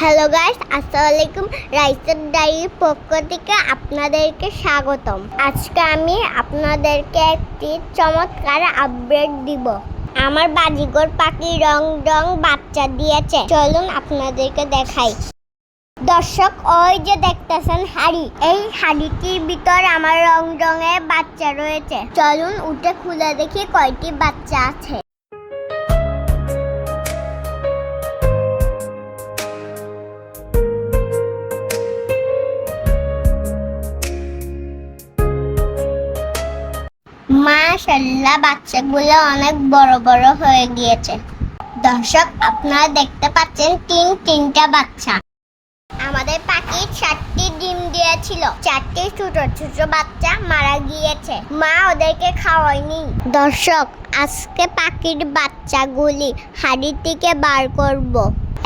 Hello guys আসসালামু আলাইকুম রাইসের ডায়েরির পক্ষ থেকে আপনাদেরকে স্বাগতম। আজকে আমি আপনাদেরকে একটি চমৎকার আপডেট দিব। আমার বাজিগর পাখি রং রং বাচ্চা দিয়েছে। চলুন আপনাদেরকে দেখাই। দর্শক, ওই যে দেখতেছেন হাড়ি। এই হাড়িটির ভিতর আমার রং রঙের বাচ্চা রয়েছে। চলুন, উঠে খুলে দেখি কয়টি বাচ্চা আছে। মাশাল্লাহ বাচ্চাগুলো অনেক বড় বড় হয়ে গিয়েছে। দর্শক, আপনারা দেখতে পাচ্ছেন তিন, তিনটা বাচ্চা। আমাদের পাখি চারটি ডিম দিয়েছিল। চারটি ছোট ছোট বাচ্চা মারা গিয়েছে। মা ওদেরকে খাওয়ায়নি। দর্শক, আজকে পাখির বাচ্চাগুলি হাড়ি থেকে বার করব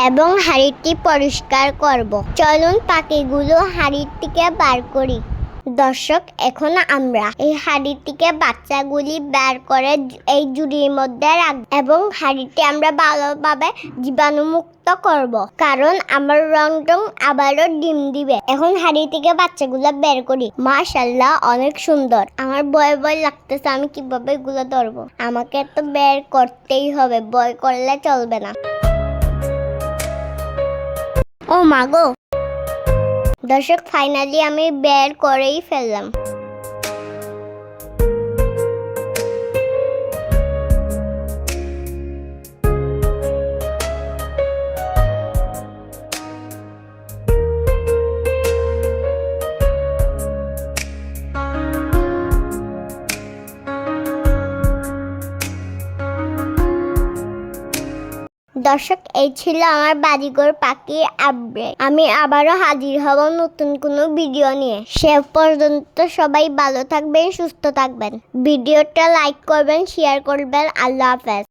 এবং হাড়িটি পরিষ্কার করব। চলুন পাখিগুলো হাড়ির থেকে বার করি। দর্শক, এখন আমরা এই হাড়িটিকে বাচ্চাগুলি বের করে এই জুড়ির মধ্যে রাখব এবং হাড়িটি আমরা ভালোভাবে জীবাণুমুক্ত করব। কারণ আমার রং টং আবারও ডিম দিবে। এখন হাড়ি থেকে বাচ্চাগুলো বের করি। মাশাল্লাহ, অনেক সুন্দর। আমার ভয় ভয় লাগতেছে আমি কীভাবে এগুলো ধরবো। আমাকে তো বের করতেই হবে, ভয় করলে চলবে না। ও মাগো দর্শক ফাইনালি আমি বের করেই ফেললাম। দর্শক, এই ছিল আমার বাড়িঘর পাখি আপডেট আমি আবারও হাজির হব নতুন কোনো ভিডিও নিয়ে। সে পর্যন্ত সবাই ভালো থাকবেন, সুস্থ থাকবেন। ভিডিওটা লাইক করবেন শেয়ার করবেন। আল্লাহ হাফেজ।